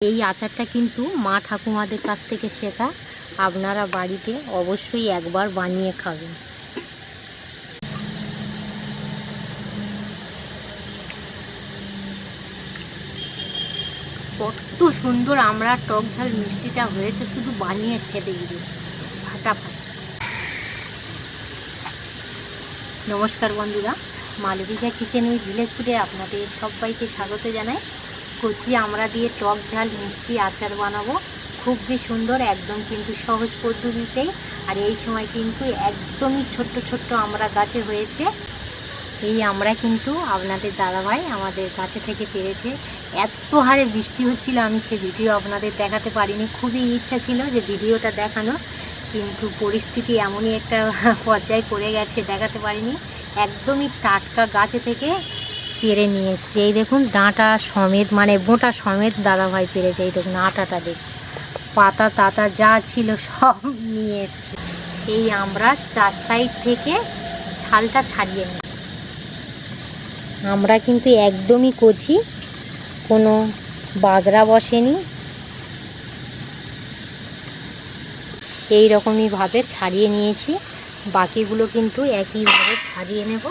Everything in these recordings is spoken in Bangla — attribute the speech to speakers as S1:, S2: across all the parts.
S1: এই আচারটা কিন্তু মা ঠাকুমাদের কাছ থেকে শেখা। আপনারা বাড়িতে অবশ্যই একবার বানিয়ে খাবেন। কত সুন্দর আমরা টক ঝাল মিষ্টিটা হয়েছে, শুধু বানিয়ে খেতে গিয়ে। ফাটাফাট নমস্কার বন্ধুরা মালবিকা কিচেন উইথ ভিলেজ ফুডে আপনাদের সবাইকে স্বাগত জানাই। কচি আমরা দিয়ে টক ঝাল, মিষ্টি আচার বানাবো। খুবই সুন্দর, একদম কিন্তু সহজ পদ্ধতিতেই। আর এই সময় কিন্তু একদমই ছোট্ট ছোট্ট আমরা গাছে হয়েছে। এই আমরা কিন্তু আপনাদের দাদাভাই আমাদের কাছে থেকে পেরেছে। এত হারে বৃষ্টি হচ্ছিল, আমি সে ভিডিও আপনাদের দেখাতে পারিনি। খুবই ইচ্ছা ছিল যে ভিডিওটা দেখানো, কিন্তু পরিস্থিতি এমনই একটা পর্যায়ে পড়ে গেছে, দেখাতে পারিনি। একদমই টাটকা গাছে থেকে পেরে নিয়ে এসছে। এই দেখুন, ডাঁটা সমেত মানে বোঁটা সমেত দাদাভাই পেরেছে। এই দেখুন, আটাটা দেখুন। পাতা তাতা যা ছিল সব নিয়ে এসছে। এই আমরা চার সাইড থেকে ছালটা ছাড়িয়ে নিই। আমরা কিন্তু একদমই কচি, কোনো বাগড়া বসেনি। এই রকমইভাবে ছাড়িয়ে নিয়েছি। বাকিগুলো কিন্তু একইভাবে ছাড়িয়ে নেব।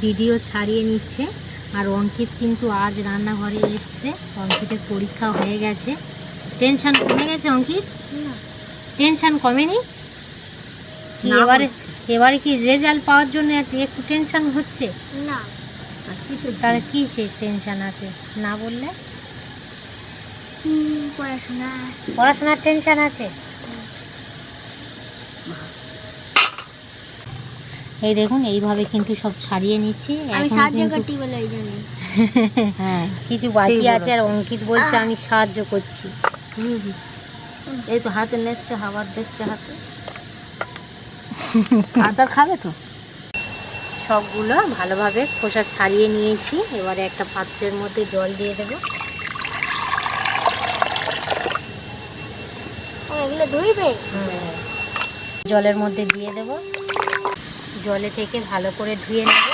S1: দিদিও ছাড়িয়ে নিচ্ছে। আর অঙ্কিত কিন্তু আজ রান্নাঘরে এসছে। অঙ্কিতের পরীক্ষা হয়ে গেছে। টেনশান কমে গেছে অঙ্কিত? টেনশান কমেনি? কি এবারে এবারে কি রেজাল্ট পাওয়ার জন্য একটু- টেনশন হচ্ছে?
S2: না।
S1: তাহলে কি সে টেনশান আছে? না বললে?
S2: পড়াশোনা
S1: পড়াশোনার। টেনশান আছে? এই দেখুন এইভাবে কিন্তু সব ছাড়িয়ে নিচ্ছি।
S2: আমি সাহায্য
S1: কিন্তু
S2: বলে ওই জন্য।
S3: হ্যাঁ
S1: কিছু বাকি আছে আর অঙ্কিত বলছে আমি সাহায্য করছি।
S3: হুম, হুম। এই তো হাতে নিচ্ছে খাবার দেখছে হাতে। আচার খাবে তো?
S1: সবগুলো ভালোভাবে খোসা ছাড়িয়ে নিয়েছি। এবারে একটা পাত্রের মধ্যে জল দিয়ে দেবো।
S2: এগুলো ধুইবে?
S1: জলের মধ্যে দিয়ে দেব। জলে থেকে ভালো করে ধুয়ে নেব।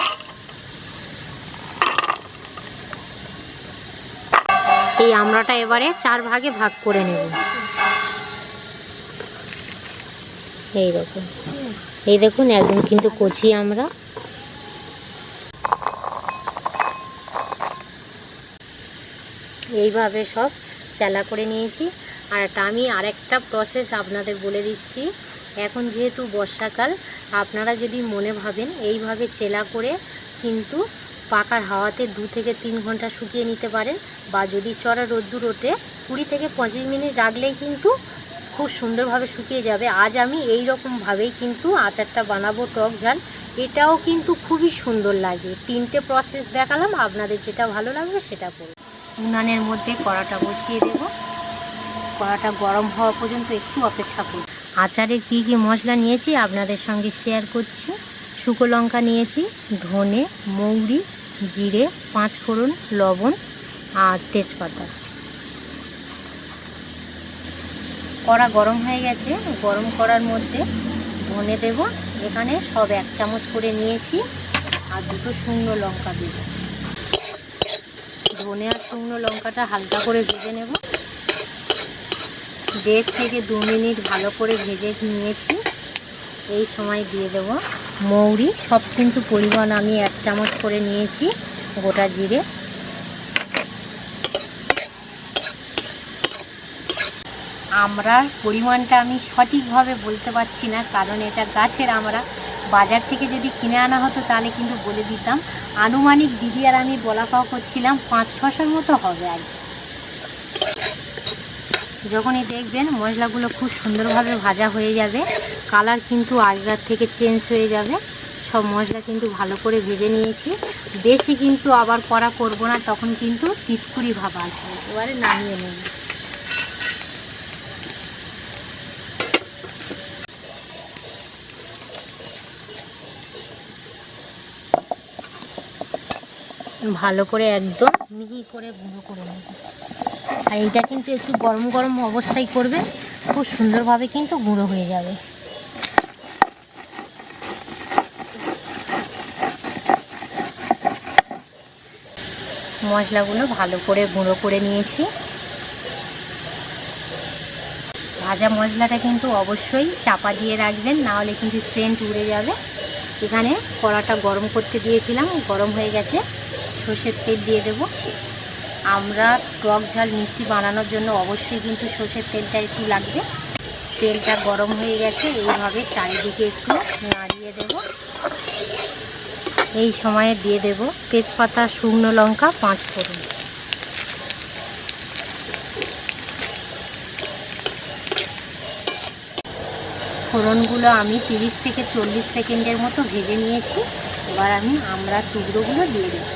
S1: এই আমড়াটা এবারে চার ভাগে ভাগ করে নেব। এই রকম। এই দেখুন, একদম কিন্তু কচি আমরা এইভাবে সব চেলা করে নিয়েছি। আর আমি আরেকটা প্রসেস আপনাদের বলে দিচ্ছি। এখন যেহেতু বর্ষাকাল আপনারা যদি মনে ভাবেন এইভাবে চেলা করে কিন্তু পাকার হাওয়াতে দু থেকে তিন ঘণ্টা শুকিয়ে নিতে পারেন বা যদি চড়া রোদ্দুর ওঠে কুড়ি থেকে পঁচিশ মিনিট রাখলেই কিন্তু খুব সুন্দরভাবে শুকিয়ে যাবে। আজ আমি এই রকমভাবেই কিন্তু আচারটা বানাবো টক ঝাল। এটাও কিন্তু খুবই সুন্দর লাগে। তিনটে প্রসেস দেখালাম, আপনাদের যেটা ভালো লাগবে সেটা করুন। উনানের মধ্যে কড়াটা বসিয়ে দেব। কড়াটা গরম হওয়া পর্যন্ত একটু অপেক্ষা করব আচারে কী কী মশলা নিয়েছি আপনাদের সঙ্গে শেয়ার করছি। শুকো লঙ্কা নিয়েছি, ধনে, মৌরি, জিরে পাঁচ ফোড়ন লবণ আর তেজপাতা। কড়া গরম হয়ে গেছে, গরম করার মধ্যে ধনে দেব। এখানে সব এক চামচ করে নিয়েছি আর দুটো শুকনো লঙ্কা দেব। ধনে আর শুকনো লঙ্কাটা হালকা করে ভেজে নেব। দেড় থেকে দু মিনিট ভালো করে ভেজে নিয়েছি। এই সময় দিয়ে দেব মৌরি। সব কিন্তু পরিমাণ আমি এক চামচ করে নিয়েছি গোটা জিরে। আমরার পরিমাণটা আমি সঠিকভাবে বলতে পারছি না, কারণ এটা গাছের আমরা। বাজার থেকে যদি কিনে আনা হতো তাহলে কিন্তু বলে দিতাম। আনুমানিক দিদি আর আমি বলা কাও করছিলাম পাঁচ ছশোর মতো হবে আর কি। যখনই দেখবেন মশলাগুলো খুব সুন্দরভাবে ভাজা হয়ে যাবে, কালার কিন্তু আগের থেকে চেঞ্জ হয়ে যাবে। সব মশলা কিন্তু ভালো করে ভেজে নিয়েছি। বেশি কিন্তু আবার কড়া করব না, তখন কিন্তু তিতকুড়ি ভাব আসবে। এবারে নামিয়ে নেব। ভালো করে একদম মিহি করে গুঁড়ো করে নেব। আর এইটা কিন্তু একটু গরম গরম অবস্থায় করবে, খুব সুন্দরভাবে কিন্তু গুঁড়ো হয়ে যাবে। মশলাগুলো ভালো করে গুঁড়ো করে নিয়েছি। ভাজা মশলাটা কিন্তু অবশ্যই চাপা দিয়ে রাখবেন, না হলে কিন্তু সেন্ট উড়ে যাবে। এখানে কড়াটা গরম করতে দিয়েছিলাম, গরম হয়ে গেছে। সর্ষের তেল দিয়ে দেব। আমরা টক ঝাল মিষ্টি বানানোর জন্য অবশ্যই কিন্তু সর্ষের তেলটা একটু লাগবে। তেলটা গরম হয়ে গেছে, এইভাবে চারিদিকে একটু নাড়িয়ে দেব। এই সময়ে দিয়ে দেব তেজপাতা, শুকনো লঙ্কা, পাঁচ ফোড়ন। ফোড়নগুলো আমি তিরিশ থেকে চল্লিশ সেকেন্ডের মতো ভেজে নিয়েছি। এবার আমি আমরা টুকরোগুলো দিয়ে দেব।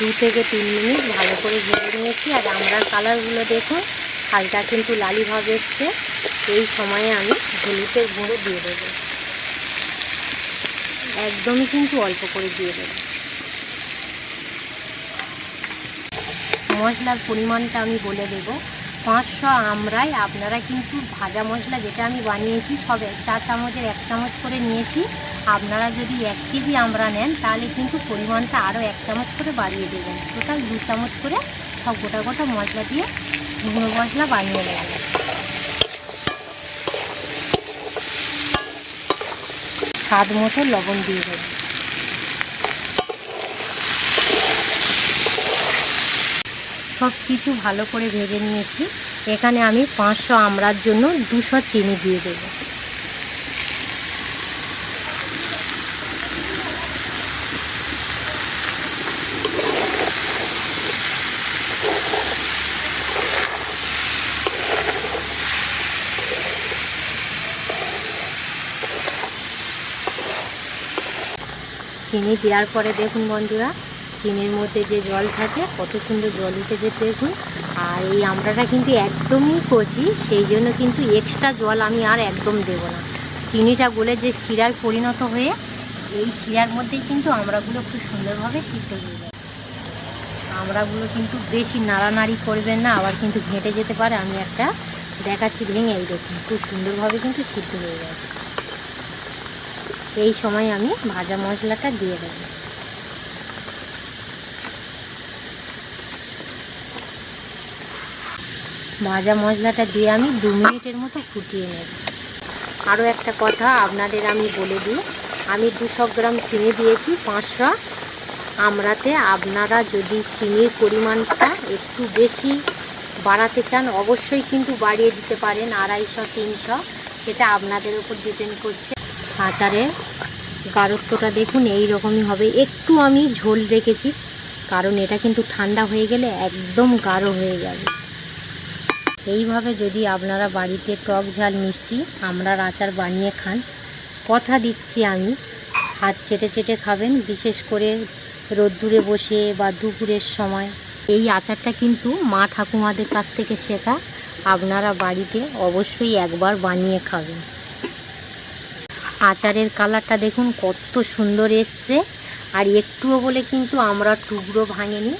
S1: দু থেকে তিন মিনিট ভালো করে ভেজে নিয়েছি। আর আমরার কালারগুলো দেখুন, হালকা কিন্তু লালিভাব এসছে। এই সময়ে আমি হলুদের গুঁড়ো দিয়ে দেবো। একদমই কিন্তু অল্প করে দিয়ে দেবো। মশলার পরিমাণটা আমি বলে দেব। পাঁচশো আমরাই, আপনারা কিন্তু ভাজা মশলা যেটা আমি বানিয়েছি, সব চা চামচের এক চামচ করে নিয়েছি। আপনারা যদি এক কেজি আমরা নেন, তাহলে কিন্তু পরিমাণটা আরও এক চামচ করে বাড়িয়ে দেবেন। টোটাল দু চামচ করে সব গোটা গোটা মশলা দিয়ে গুঁড়ো মশলা বানিয়ে যায় স্বাদ মতো লবণ দিয়ে দেবেন। সব কিছু ভালো করে ভেজে নিয়েছি। এখানে আমি পাঁচশো আমড়ার জন্য দুশো চিনি দিয়ে দেবো। চিনি দেওয়ার পরে দেখুন বন্ধুরা, চিনির মধ্যে যে জল থাকে, কত সুন্দর জল উঠেছে দেখুন। আর এই আমড়াটা কিন্তু একদমই কচি, সেই জন্য কিন্তু এক্সট্রা জল আমি আর একদম দেবো না। চিনিটা গলে যে শিরার পরিণত হয়ে, এই শিরার মধ্যেই কিন্তু আমড়াগুলো খুব সুন্দরভাবে সিদ্ধ হয়ে যায় আমড়াগুলো কিন্তু বেশি নাড়ানাড়ি করবেন না, আবার কিন্তু ঘেঁটে যেতে পারে। আমি একটা দেখাচ্ছি, ভেঙে এই দেখুন, খুব সুন্দরভাবে কিন্তু সিদ্ধ হয়ে যাচ্ছে এই সময় আমি ভাজা মশলাটা দিয়ে দেবো। ভাজা মশলাটা দিয়ে আমি দু মিনিটের মতো ফুটিয়ে নেব। আরও একটা কথা আপনাদের আমি বলে দিই, আমি দুশো গ্রাম চিনি দিয়েছি, পাঁচশো। আমরাতে আপনারা যদি চিনির পরিমাণটা একটু বেশি বাড়াতে চান, অবশ্যই কিন্তু বাড়িয়ে দিতে পারেন, আড়াইশো, তিনশো, সেটা আপনাদের উপর ডিপেন্ড করছে। আচারের গাঢ়ত্বটা দেখুন এই রকমই হবে। একটু আমি ঝোল রেখেছি, কারণ এটা কিন্তু ঠান্ডা হয়ে গেলে একদম গাঢ় হয়ে যাবে। এইভাবে যদি আপনারা বাড়িতে টক ঝাল, মিষ্টি আমরার আচার বানিয়ে খান, কথা দিচ্ছি আমি। হাত চেটে চেটে খাবেন, বিশেষ করে রোদ্দুরে বসে বা দুপুরের সময়। এই আচারটা কিন্তু মা ঠাকুমাদের কাছ থেকে শেখা। আপনারা বাড়িতে অবশ্যই একবার বানিয়ে খাবেন। আচারের কালারটা দেখুন কত সুন্দর এসছে। আর একটুও বলে কিন্তু আমরা টুকরো ভাঙেনি।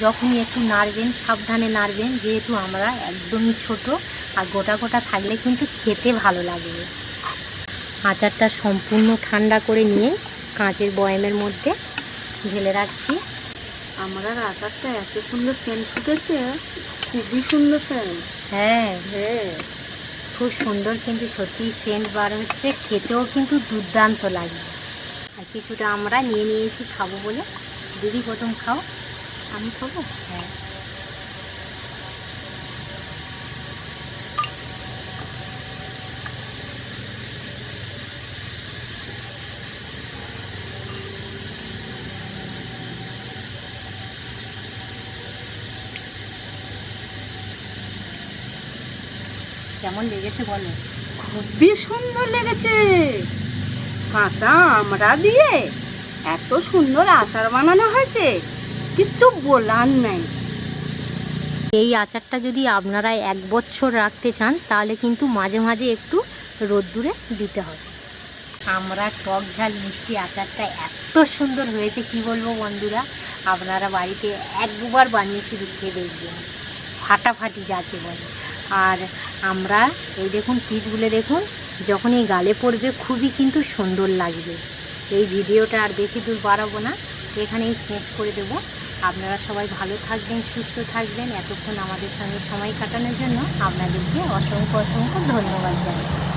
S1: যখনই একটু নাড়বেন সাবধানে নাড়বেন যেহেতু আমরা একদমই ছোট আর গোটা গোটা থাকলে কিন্তু খেতে ভালো লাগবে আচারটা সম্পূর্ণ ঠান্ডা করে নিয়ে কাঁচের বয়ামের মধ্যে ঢেলে রাখছি।
S3: আমার আচারটা এত সুন্দর সেন্ট ছুটেছে খুবই সুন্দর সেন্ট
S1: হ্যাঁ।
S3: হ্যাঁ।
S1: খুব সুন্দর কিন্তু সত্যি সেন্ট বার হচ্ছে, খেতেও কিন্তু দুর্দান্ত লাগে। আর কিছুটা আমরা নিয়ে নিয়েছি, খাব বলে। দিদি, প্রথম খাও।
S3: আমি খাব?
S1: হ্যাঁ। কেমন লেগেছে বলো?
S3: খুবই সুন্দর লেগেছে। কাঁচা আমরা দিয়ে এত সুন্দর আচার বানানো হয়েছে কিচ্ছু বলার নাই।
S1: এই আচারটা যদি আপনারা এক বছর রাখতে চান তাহলে কিন্তু মাঝে মাঝে একটু রোদ্দুরে দিতে হবে আমরা টক ঝাল মিষ্টি আচারটা এত সুন্দর হয়েছে কি বলব বন্ধুরা? আপনারা বাড়িতে একবার বানিয়ে শুধু খেয়ে দেখবেন। ফাটাফাটি যাকে বলে। আর আমরা, এই দেখুন পিচগুলো দেখুন, যখন এই গালে পড়বে খুবই কিন্তু সুন্দর লাগবে। এই ভিডিওটা আর বেশি দূর বাড়াবো না, এখানেই শেষ করে দেব। আপনারা সবাই ভালো থাকবেন, সুস্থ থাকবেন। এতক্ষণ আমাদের সঙ্গে সময় কাটানোর জন্য আপনাদেরকে অসংখ্য অসংখ্য ধন্যবাদ জানাই।